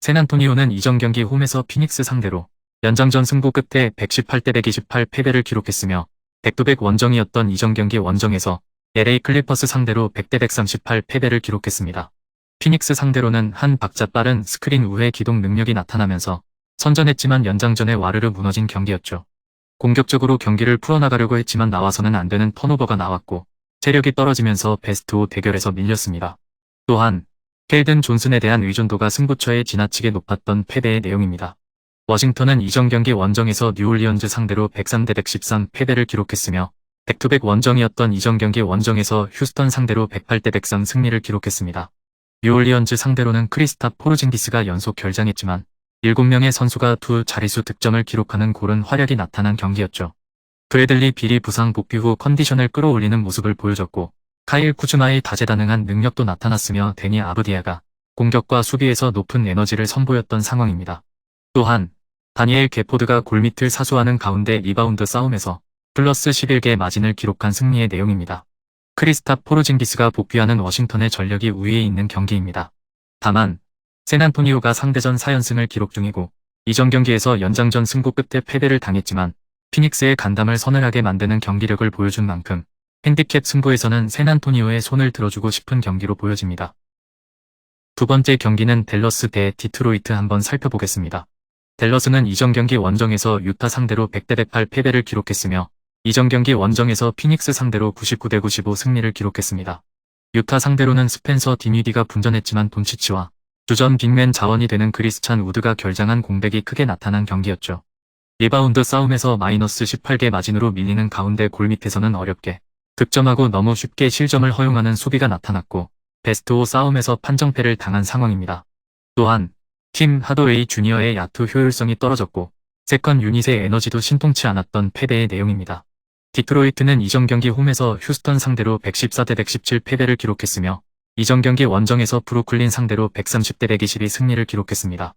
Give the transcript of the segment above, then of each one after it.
샌안토니오는 이전 경기 홈에서 피닉스 상대로 연장전 승부 끝에 118대 128 패배를 기록했으며 백두백 원정이었던 이전 경기 원정에서 LA 클리퍼스 상대로 100대 138 패배를 기록했습니다. 피닉스 상대로는 한 박자 빠른 스크린 우회 기동 능력이 나타나면서 선전했지만 연장전에 와르르 무너진 경기였죠. 공격적으로 경기를 풀어나가려고 했지만 나와서는 안 되는 턴오버가 나왔고 체력이 떨어지면서 베스트 5 대결에서 밀렸습니다. 또한 켈든 존슨에 대한 의존도가 승부처에 지나치게 높았던 패배의 내용입니다. 워싱턴은 이전 경기 원정에서 뉴올리언즈 상대로 103대 113 패배를 기록했으며 백투백 원정이었던 이전 경기 원정에서 휴스턴 상대로 108대 103 승리를 기록했습니다. 뉴올리언즈 상대로는 크리스타 포르징기스가 연속 결장했지만 7명의 선수가 두 자릿수 득점을 기록하는 고른 활약이 나타난 경기였죠. 브래들리 비리 부상 복귀 후 컨디션을 끌어올리는 모습을 보여줬고 카일 쿠즈마의 다재다능한 능력도 나타났으며 데니 아브디아가 공격과 수비에서 높은 에너지를 선보였던 상황입니다. 또한 다니엘 게포드가 골밑을 사수하는 가운데 리바운드 싸움에서 플러스 11개 마진을 기록한 승리의 내용입니다. 크리스타 포르징기스가 복귀하는 워싱턴의 전력이 우위에 있는 경기입니다. 다만 샌안토니오가 상대전 4연승을 기록 중이고 이전 경기에서 연장전 승부 끝에 패배를 당했지만 피닉스의 간담을 서늘하게 만드는 경기력을 보여준 만큼 핸디캡 승부에서는 샌안토니오의 손을 들어주고 싶은 경기로 보여집니다. 두 번째 경기는 델러스 대 디트로이트 한번 살펴보겠습니다. 델러스는 이전 경기 원정에서 유타 상대로 100대 108 패배를 기록했으며 이전 경기 원정에서 피닉스 상대로 99대 95 승리를 기록했습니다. 유타 상대로는 스펜서 디미디가 분전했지만 돈치치와 주전 빅맨 자원이 되는 그리스찬 우드가 결장한 공백이 크게 나타난 경기였죠. 리바운드 싸움에서 마이너스 18개 마진으로 밀리는 가운데 골 밑에서는 어렵게 득점하고 너무 쉽게 실점을 허용하는 수비가 나타났고 베스트 5 싸움에서 판정패를 당한 상황입니다. 또한 팀 하도웨이 주니어의 야투 효율성이 떨어졌고 세컨 유닛의 에너지도 신통치 않았던 패배의 내용입니다. 디트로이트는 이전 경기 홈에서 휴스턴 상대로 114대 117 패배를 기록했으며 이전 경기 원정에서 브루클린 상대로 130대 122 승리를 기록했습니다.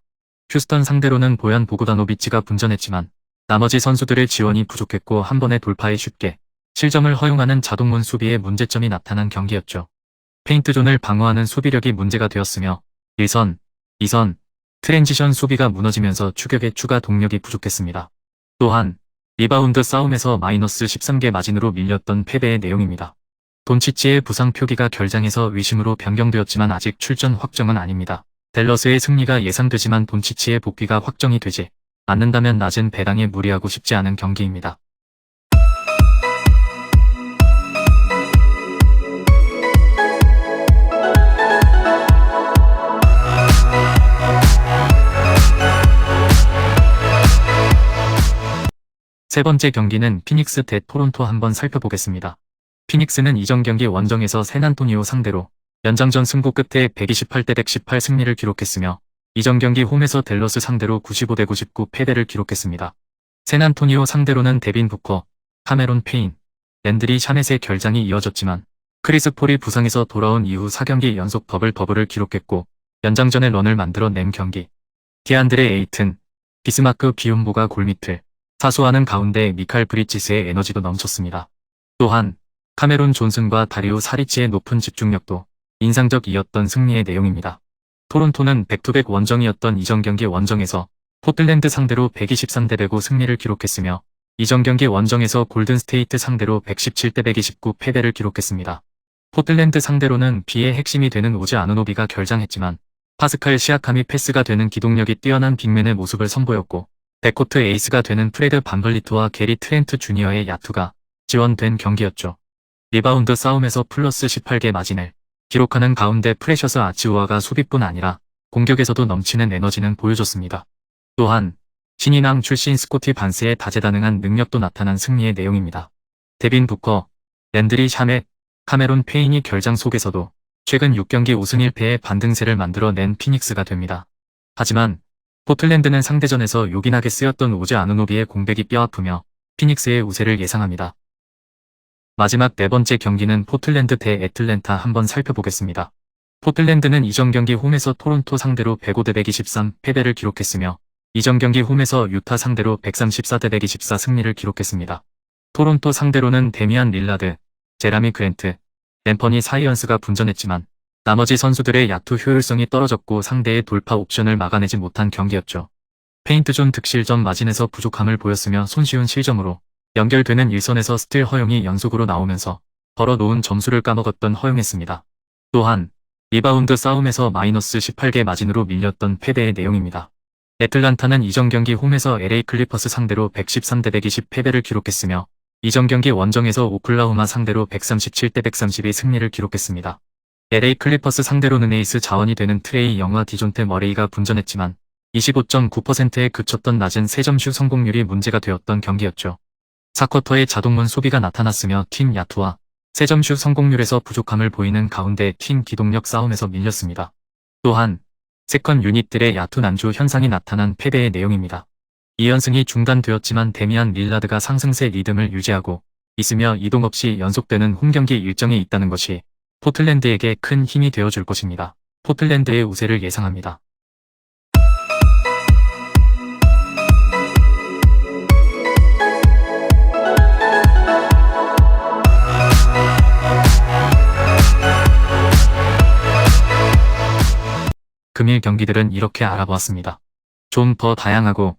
휴스턴 상대로는 보얀 보고다노비치가 분전했지만 나머지 선수들의 지원이 부족했고 한 번의 돌파에 쉽게 실점을 허용하는 자동문 수비에 문제점이 나타난 경기였죠. 페인트존을 방어하는 수비력이 문제가 되었으며 1선, 2선, 트랜지션 수비가 무너지면서 추격에 추가 동력이 부족했습니다. 또한 리바운드 싸움에서 마이너스 13개 마진으로 밀렸던 패배의 내용입니다. 돈치치의 부상 표기가 결장에서 위심으로 변경되었지만 아직 출전 확정은 아닙니다. 델러스의 승리가 예상되지만 돈치치의 복귀가 확정이 되지 않는다면 낮은 배당에 무리하고 싶지 않은 경기입니다. 세 번째 경기는 피닉스 대 토론토 한번 살펴보겠습니다. 피닉스는 이전 경기 원정에서 샌안토니오 상대로 연장전 승부 끝에 128대 118 승리를 기록했으며 이전 경기 홈에서 델러스 상대로 95대 99 패배를 기록했습니다. 샌안토니오 상대로는 데빈 부커, 카메론 페인, 랜드리 샤넷의 결장이 이어졌지만 크리스 폴이 부상에서 돌아온 이후 4경기 연속 더블 더블을 기록했고 연장전의 런을 만들어낸 경기. 디안드레 에이튼, 비스마크 비움보가 골밑을 사수하는 가운데 미칼 브리치스의 에너지도 넘쳤습니다. 또한 카메론 존슨과 다리오 사리치의 높은 집중력도 인상적이었던 승리의 내용입니다. 토론토는 백투백 원정이었던 이전 경기 원정에서 포틀랜드 상대로 123대 105 승리를 기록했으며 이전 경기 원정에서 골든 스테이트 상대로 117대 129 패배를 기록했습니다. 포틀랜드 상대로는 비의 핵심이 되는 오즈 아누노비가 결장했지만 파스칼 시아캄이 패스가 되는 기동력이 뛰어난 빅맨의 모습을 선보였고 백코트 에이스가 되는 프레드 반벌리트와 게리 트렌트 주니어의 야투가 지원된 경기였죠. 리바운드 싸움에서 플러스 18개 마진을 기록하는 가운데 프레셔스 아치우아가 수비뿐 아니라 공격에서도 넘치는 에너지는 보여줬습니다. 또한 신인왕 출신 스코티 반스의 다재다능한 능력도 나타난 승리의 내용입니다. 데빈 부커, 랜드리 샤멧, 카메론 페인이 결장 속에서도 최근 6경기 우승 1패의 반등세를 만들어낸 피닉스가 됩니다. 하지만 포틀랜드는 상대전에서 요긴하게 쓰였던 오즈 아누노비의 공백이 뼈아프며 피닉스의 우세를 예상합니다. 마지막 네 번째 경기는 포틀랜드 대 애틀랜타 한번 살펴보겠습니다. 포틀랜드는 이전 경기 홈에서 토론토 상대로 105대 123 패배를 기록했으며 이전 경기 홈에서 유타 상대로 134대 124 승리를 기록했습니다. 토론토 상대로는 데미안 릴라드, 제라미 그랜트, 램퍼니 사이언스가 분전했지만 나머지 선수들의 야투 효율성이 떨어졌고 상대의 돌파 옵션을 막아내지 못한 경기였죠. 페인트존 득실점 마진에서 부족함을 보였으며 손쉬운 실점으로 연결되는 일선에서 스틸 허용이 연속으로 나오면서 벌어놓은 점수를 까먹었던 허용했습니다. 또한 리바운드 싸움에서 마이너스 18개 마진으로 밀렸던 패배의 내용입니다. 애틀란타는 이전 경기 홈에서 LA 클리퍼스 상대로 113대 120 패배를 기록했으며 이전 경기 원정에서 오클라호마 상대로 137대 132 승리를 기록했습니다. LA 클리퍼스 상대로는 에이스 자원이 되는 트레이 영화 디존테 머레이가 분전했지만 25.9%에 그쳤던 낮은 3점슛 성공률이 문제가 되었던 경기였죠. 4쿼터에 자동문 소비가 나타났으며 팀 야투와 3점슛 성공률에서 부족함을 보이는 가운데 팀 기동력 싸움에서 밀렸습니다. 또한 세컨 유닛들의 야투 난조 현상이 나타난 패배의 내용입니다. 2연승이 중단되었지만 데미안 릴라드가 상승세 리듬을 유지하고 있으며 이동 없이 연속되는 홈경기 일정이 있다는 것이 포틀랜드에게 큰 힘이 되어줄 것입니다. 포틀랜드의 우세를 예상합니다. 금일 경기들은 이렇게 알아보았습니다. 좀 더 다양하고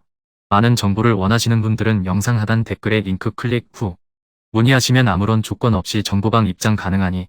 많은 정보를 원하시는 분들은 영상 하단 댓글에 링크 클릭 후 문의하시면 아무런 조건 없이 정보방 입장 가능하니